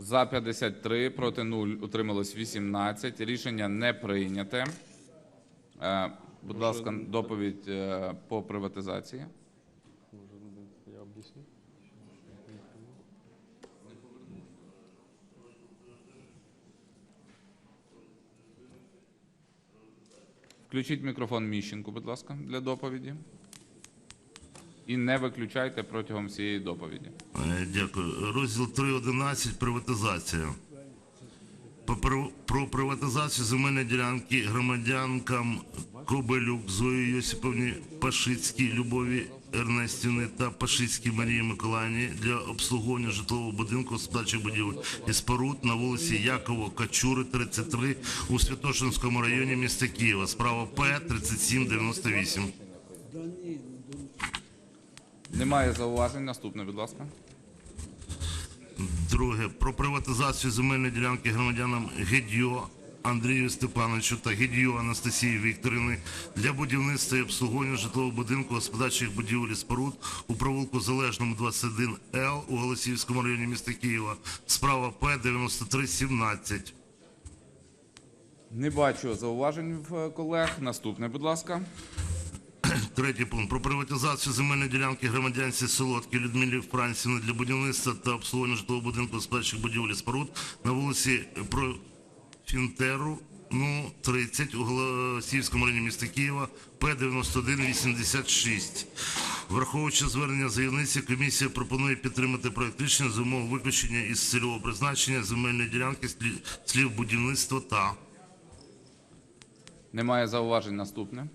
За 53, проти 0, утрималось 18. Рішення не прийняте. Е, Будь ласка, доповідь е, по приватизації. Я об'ясню. Включіть мікрофон Міщенку, будь ласка, для доповіді. І не виключайте протягом всієї доповіді. Е, Дякую. Розділ 3.11. Приватизація. Про приватизацію земельної ділянки громадянкам Кобелюк Зої Йосиповні Пашицькій Любові Ернестівни та Пашицькій Марії Миколаївні для обслуговування житлового будинку господарчих будівель і споруд на вулиці Якова Качури, 33 у Святошинському районі міста Києва. Справа П 3798. Немає зауважень. Наступне, будь ласка. Друге про приватизацію земельної ділянки громадянам Гедьо Андрію Степановичу та Гедьо Анастасії Вікторівни для будівництва і обслуговування житлового будинку господарчих будівель і споруд у провулку Залежному 21 Л у Голосіївському районі міста Києва. Справа П 9317. Не бачу зауважень в колег. Наступне, будь ласка. Третій пункт про приватизацію земельної ділянки громадянці Солодки Людмилі Францівни для будівництва та обслуговування житлового будинку господарчих будівель і споруд на вулиці Профінтеру, ну 30 у Голосіївському районі міста Києва П 9186. Враховуючи звернення заявниці, комісія пропонує підтримати проект рішення за умов виключення із цільового призначення земельної ділянки слі- слів будівництва та Немає зауважень. Наступне.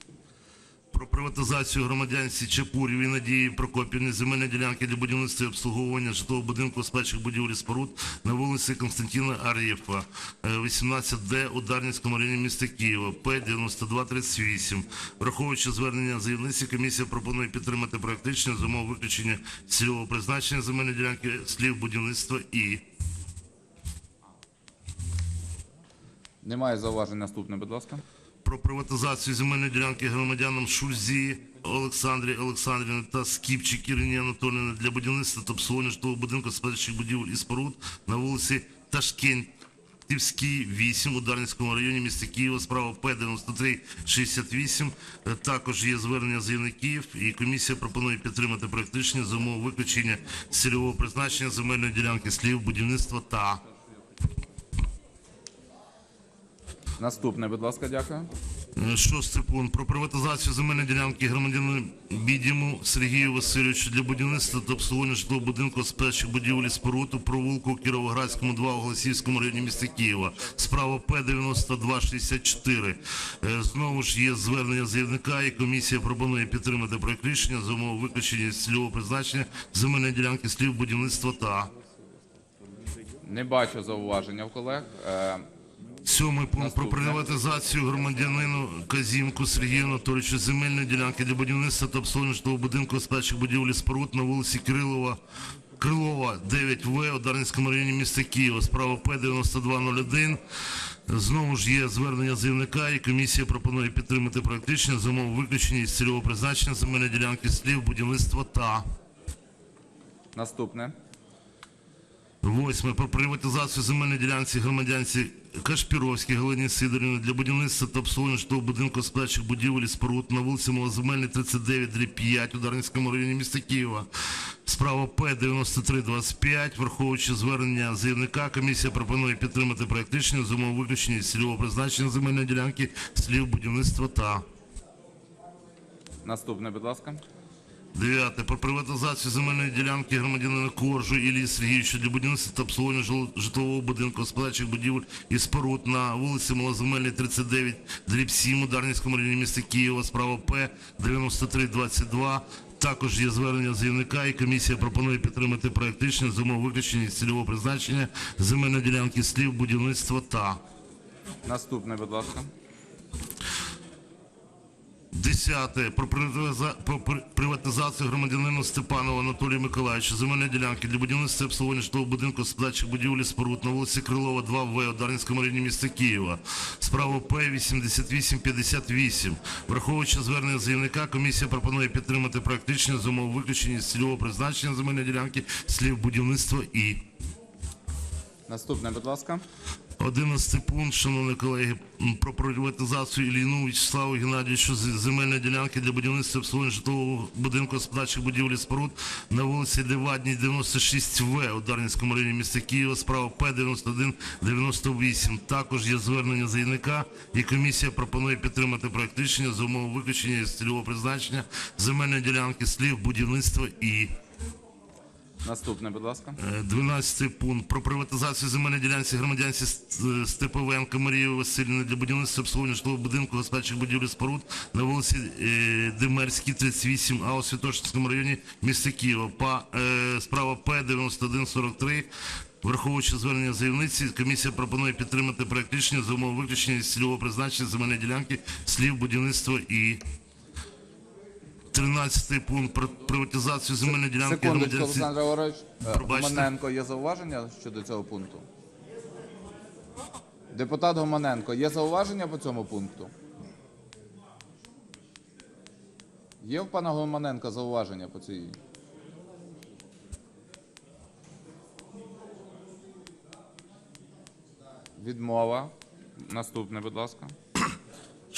Про приватизацію громадянці Чепурєві Надії Прокопівни земельної ділянки для будівництва і обслуговування житлового будинку спадчих будівель і споруд на вулиці Константина Ар'єва, е, 18Д у Дарницькому районі міста Києва, П 9238. Враховуючи звернення заявниці, комісія пропонує підтримати рішення умов виключення цільового призначення земельної ділянки слів будівництва і Немає зауважень. Наступне, будь ласка. Про приватизацію земельної ділянки громадянам Шульзі Олександрі Олександрівни та Скіпчик Ірині Анатоліївни для будівництва та обслуговування будинку спадчих будівель і споруд на вулиці Ташкентівській, 8 у Дарницькому районі міста Києва, справа П 9368. Е, Також є звернення заявників, і комісія пропонує підтримати проект рішення за умови виключення з цільового призначення земельної ділянки слів будівництва та Наступне, будь ласка, дякую. Е, Шостий пункт про приватизацію земельної ділянки громадянину Бідіму Сергію Васильовичу для будівництва та обслуговування житлового будинку спечих будівель і споруд у провулку Кіровоградському 2 у Голосіївському районі міста Києва. Справа П 9264. Е, Знову ж є звернення заявника, і комісія пропонує підтримати проект рішення за умови виключення з цільового призначення земельної ділянки слів будівництва та Не бачу зауваження в колег. Сьомий пункт про приватизацію громадянину Казімку Сергію Анатолійовичу земельної ділянки для будівництва та обслуговування житлового будинку спадчих будівлі споруд на вулиці Кирилова. Крилова 9В у Дарницькому районі міста Києва, справа П 9201. Знову ж є звернення заявника, і комісія пропонує підтримати проект рішення за умови виключення із цільового призначення земельної ділянки слів будівництва та Наступне. Восьме. Про приватизацію земельної ділянці громадянці Кашпіровській Галині Сидорівни для будівництва та обслуговування житлового будинку спадчих будівель і споруд на вулиці Малоземельній, 39, дріб 5 у Дарницькому районі міста Києва. Справа П 9325. Враховуючи звернення заявника, комісія пропонує підтримати проект рішення з умов виключення з цільового призначення земельної ділянки слів будівництва та Наступне, будь ласка. Дев'яте. Про приватизацію земельної ділянки громадянина Коржу Ілії Сергійовича для будівництва та обслуговування житлового будинку господарчих будівель і споруд на вулиці Малоземельній, 39, дріб 7 у Дарницькому районі міста Києва, справа П 9322. Також є звернення заявника, і комісія пропонує підтримати проект рішення з умов виключення цільового призначення земельної ділянки слів будівництва та. Наступне, будь ласка. Десяте. Про приватиза- про при- приватизацію громадянину Степанова Анатолія Миколаївича земельної ділянки для будівництва обслуговування житлового будинку господарчих будівлі споруд на вулиці Крилова, 2В у Дарницькому районі міста Києва. Справа П 8858. Враховуючи звернення заявника, комісія пропонує підтримати проект рішення з умов виключення з цільового призначення земельної ділянки слів будівництва і. Наступне, будь ласка. 11 пункт, шановні колеги, про приватизацію Ілліну Вячеславу Геннадійовичу з- земельної ділянки для будівництва обслуговування житлового будинку господарчих будівель і споруд на вулиці Левадній, 96В у Дарницькому районі міста Києва, справа П-9198. Також є звернення заявника, і комісія пропонує підтримати проект рішення за умови виключення із цільового призначення земельної ділянки слів будівництва і Наступне, будь ласка. 12 пункт про приватизацію земельної ділянці громадянці Ст- Степовенко Марії Васильівни для будівництва обслуговування житлового будинку господарчих будівель і споруд на вулиці е, Демерській, 38, а у Святошинському районі міста Києва. Е, справа П 9143. Враховуючи звернення заявниці, комісія пропонує підтримати проект рішення за умови виключення з цільового призначення земельної ділянки слів будівництва і 13 пункт про приватизацію земельної ділянки Секундочку, громадянці. Олександр Григорович. Пробачте. Є зауваження щодо цього пункту? Депутат Гомоненко, є зауваження по цьому пункту? Є в пана Гомоненка зауваження по цій? Відмова. Наступне, будь ласка.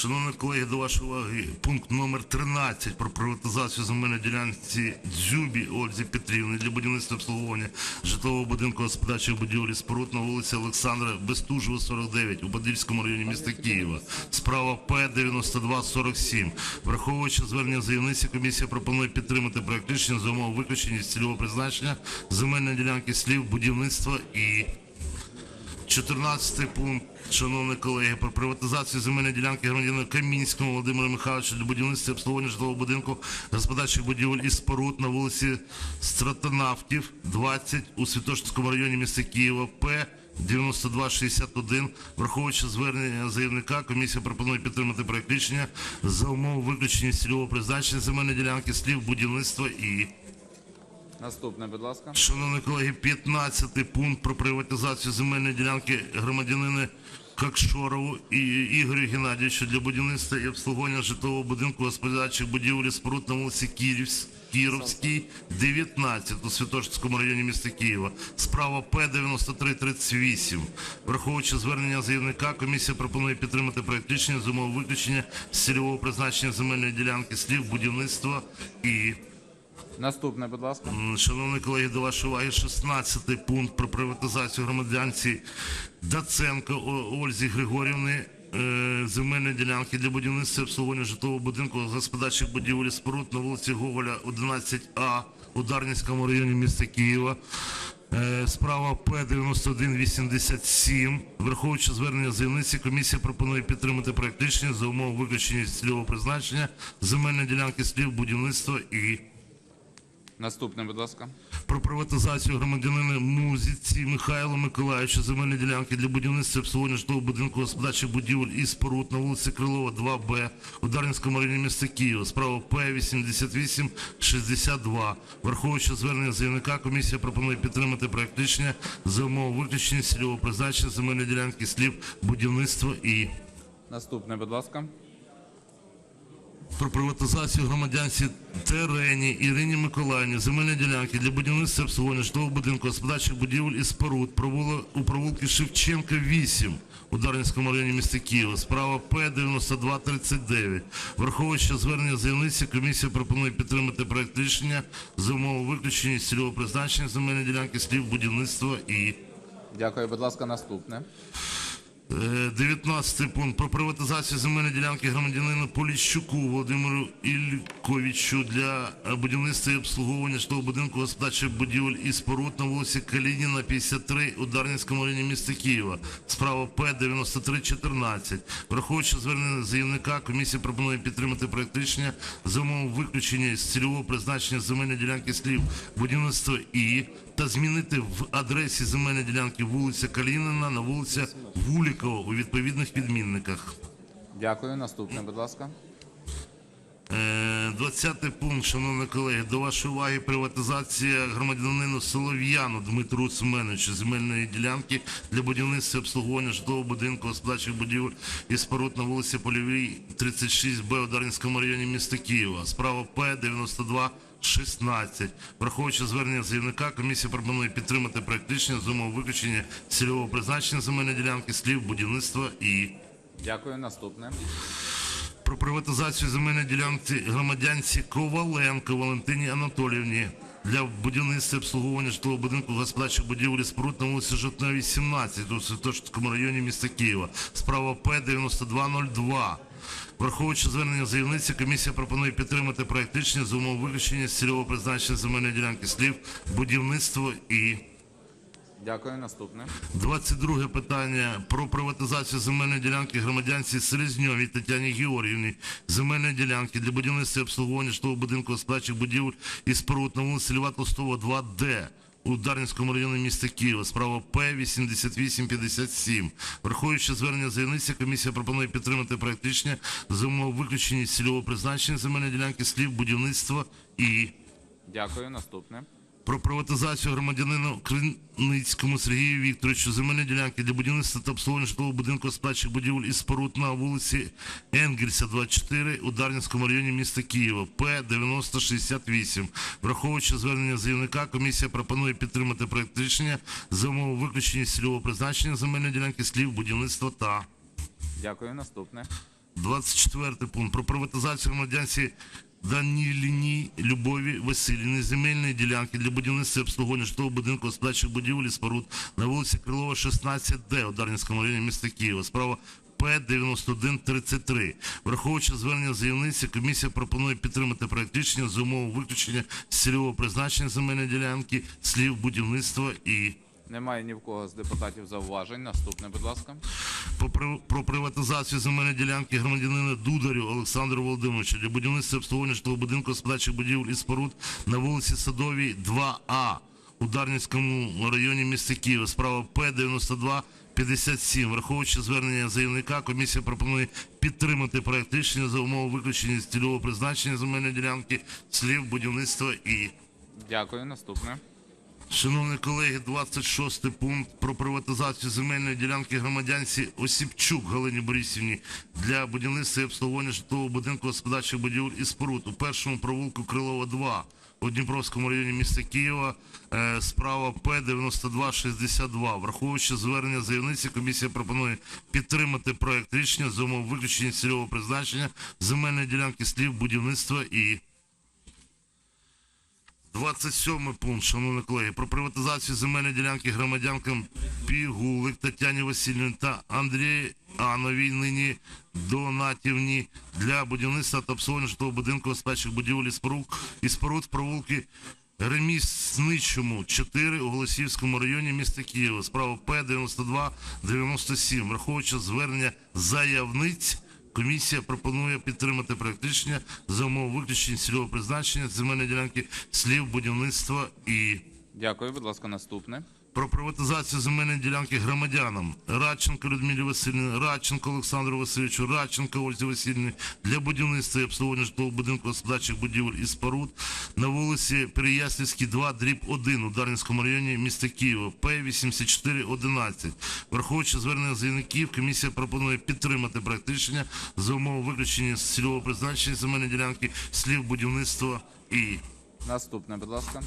Шановні колеги, до вашої уваги пункт номер 13 про приватизацію земельної ділянці Дзюбі Ользі Петрівни для будівництва обслуговування житлового будинку господарчих будівлі споруд на вулиці Олександра Бестужева, 49 у Подільському районі міста Києва. Справа П 9247. Враховуючи звернення заявниці, комісія пропонує підтримати проект рішення за умови виключення з цільового призначення земельної ділянки слів будівництва і 14 пункт, шановні колеги, про приватизацію земельної ділянки громадянина Камінського Володимира Михайловича для будівництва і обслуговування житлового будинку господарчих будівель і споруд на вулиці Стратонавтів, 20 у Святошинському районі міста Києва, П. 9261. Враховуючи звернення заявника, комісія пропонує підтримати проект рішення за умови виключення цільового призначення земельної ділянки слів будівництва і Наступне, будь ласка. Шановні колеги, 15 пункт про приватизацію земельної ділянки громадянини Кокшорову і Ігорю Геннадійовичу для будівництва і обслуговування житлового будинку господарчих будівель і споруд на вулиці Київсь- Кіровській, 19 у Святошинському районі міста Києва. Справа П 9338. Враховуючи звернення заявника, комісія пропонує підтримати проект рішення з умови виключення з цільового призначення земельної ділянки слів будівництва і Наступне, будь ласка. Шановні колеги, до вашої уваги 16 пункт про приватизацію громадянці Даценко Ользі Григорівни е, земельної ділянки для будівництва обслуговування житлового будинку господарчих будівель і споруд на вулиці Гоголя 11А у Дарницькому районі міста Києва. Е, Справа П 9187. Враховуючи звернення заявниці, комісія пропонує підтримати проект рішення за умови виключення цільового призначення земельної ділянки слів будівництва і Наступне, будь ласка. про приватизацію громадянина Музіці Михайла Миколаївича земельної ділянки для будівництва обслуговування житлового будинку господарчих будівель і споруд на вулиці Крилова, 2Б у Дарницькому районі міста Києва. Справа П 8862. Враховуючи звернення заявника, комісія пропонує підтримати проект рішення за умови виключення з цільового призначення земельної ділянки слів будівництва і Наступне, будь ласка. Про приватизацію громадянці Терені Ірині Миколаївні земельної ділянки для будівництва обслуговування житлового будинку господарчих будівель і споруд провуло у провулки Шевченка 8 у Дарницькому районі міста Києва. Справа П 9239. Враховуючи звернення заявниці, комісія пропонує підтримати проект рішення за умови виключення з цільового призначення земельної ділянки слів будівництва і Дякую, будь ласка, наступне. Е, 19 пункт про приватизацію земельної ділянки громадянину Поліщуку Володимиру Ільковичу для будівництва і обслуговування житлового будинку господарчих будівель і споруд на вулиці Калініна, 53 у Дарницькому районі міста Києва. Справа П 9314. Враховуючи звернення заявника, комісія пропонує підтримати проект рішення за умови виключення з цільового призначення земельної ділянки слів будівництва і та змінити в адресі земельної ділянки вулиця Калінина на вулиця Вулікова у відповідних відмінниках. Дякую. Наступне, будь ласка. Е, 20 пункт, шановні колеги, до вашої уваги приватизація громадянину Солов'яну Дмитру Семеновичу земельної ділянки для будівництва і обслуговування житлового будинку господарчих будівель і споруд на вулиці Польовій, 36Б у Дарницькому районі міста Києва. Справа П 92 16. Враховуючи звернення заявника, комісія пропонує підтримати проект рішення з умов виключення цільового призначення земельної ділянки слів будівництва і Дякую. Наступне. Про приватизацію земельної ділянки громадянці Коваленко Валентині Анатоліївні для будівництва і обслуговування житлового будинку господарчих будівель і споруд на вулиці Жовтневій, 17 у Святошинському районі міста Києва. Справа П 9202. Враховуючи звернення заявниці, комісія пропонує підтримати проект рішення з умов виключення з цільового призначення земельної ділянки слів будівництво і Дякую. Наступне. 22 питання про приватизацію земельної ділянки громадянці Селезньовій Тетяні Георгіївні. Земельної ділянки для будівництва і обслуговування житлового будинку господарчих будівель і споруд на вулиці Льва Толстого 2Д у Дарницькому районі міста Києва. Справа П 8857. Враховуючи звернення заявниці, комісія пропонує підтримати рішення за умов виключення цільового призначення земельної ділянки слів будівництва і Дякую. Наступне. Про приватизацію громадянину Криницькому Сергію Вікторовичу земельної ділянки для будівництва та обслуговування житлового будинку спадчих будівель і споруд на вулиці Енгельса, 24 у Дарнінському районі міста Києва, П 9068. Враховуючи звернення заявника, комісія пропонує підтримати проект рішення за умови виключення цільового призначення земельної ділянки слів будівництва та. Дякую. Наступне. 24 пункт про приватизацію громадянці Даніліні Любові Васильівни земельної ділянки для будівництва обслуговування житлового будинку господарчих будівель споруд на вулиці Крилова, 16Д у Дарницькому районі міста Києва. Справа П 9133. Враховуючи звернення заявниці, комісія пропонує підтримати проект рішення за умови виключення з цільового призначення земельної ділянки, слів будівництва і Немає ні в кого з депутатів зауважень. Наступне, будь ласка. Про, приватизацію земельної ділянки громадянина Дударю Олександру Володимировича для будівництва обслуговування житлового будинку господарчих будівель і споруд на вулиці Садовій 2А у Дарницькому районі міста Києва. Справа П 92 57. Враховуючи звернення заявника, комісія пропонує підтримати проект рішення за умови виключення з цільового призначення земельної ділянки слів будівництва і Дякую. Наступне. Шановні колеги, 26 пункт про приватизацію земельної ділянки громадянці Осіпчук Галині Борисівні для будівництва і обслуговування житлового будинку господарчих будівель і споруд у першому провулку Крилова 2 у Дніпровському районі міста Києва. Е, справа П 9262. Враховуючи звернення заявниці, комісія пропонує підтримати проект рішення за умов виключення з цільового призначення земельної ділянки слів будівництва і 27 пункт, шановні колеги, про приватизацію земельної ділянки громадянкам Пігулик Тетяні Васильівні та Андріановій нині Донатівні для будівництва та обслуговування житлового будинку господарчих будівель і споруд, і споруд провулки Ремісничому, 4 у Голосіївському районі міста Києва. Справа П 92 97. Враховуючи звернення заявниць, Комісія пропонує підтримати проект рішення за умови виключення цільового призначення земельної ділянки слів будівництва і Дякую. Будь ласка, наступне. Про приватизацію земельної ділянки громадянам Радченко Людмилі Васильівні, Радченко Олександру Васильовичу, Радченко Ользі Васильівні для будівництва і обслуговування житлового будинку господарчих будівель і споруд на вулиці Переяслівській 2, дріб 1 у Дарницькому районі міста Києва, П 8411. Враховуючи звернення заявників, комісія пропонує підтримати проект рішення за умови виключення з цільового призначення земельної ділянки слів будівництва і Наступне, будь ласка.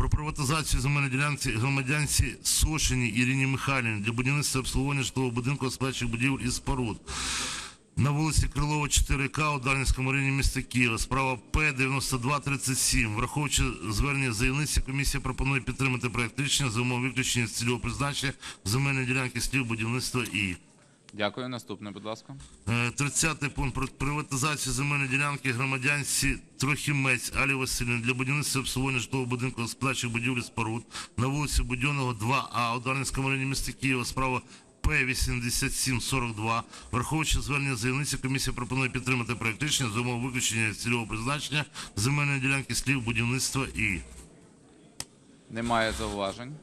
Про приватизацію земельної ділянки громадянці Сошині Ірині Михайлівні для будівництва обслуговування житлового будинку господарчих будівель і споруд. На вулиці Крилова 4К у Дарницькому районі міста Києва. Справа П 9237. Враховуючи звернення заявниці, комісія пропонує підтримати проект рішення за умови виключення з цільового призначення земельної ділянки слів будівництва і. Дякую. Наступне, будь ласка. Е, 30 пункт про приватизацію земельної ділянки громадянці Трохімець Алі Васильівни для будівництва обслуговування житлового будинку господарчих будівель і споруд на вулиці Будьонного 2А у Дарницькому районі міста Києва. Справа П 8742. Враховуючи звернення заявниці, комісія пропонує підтримати проект рішення за умови виключення цільового призначення земельної ділянки слів будівництва і. Немає зауважень.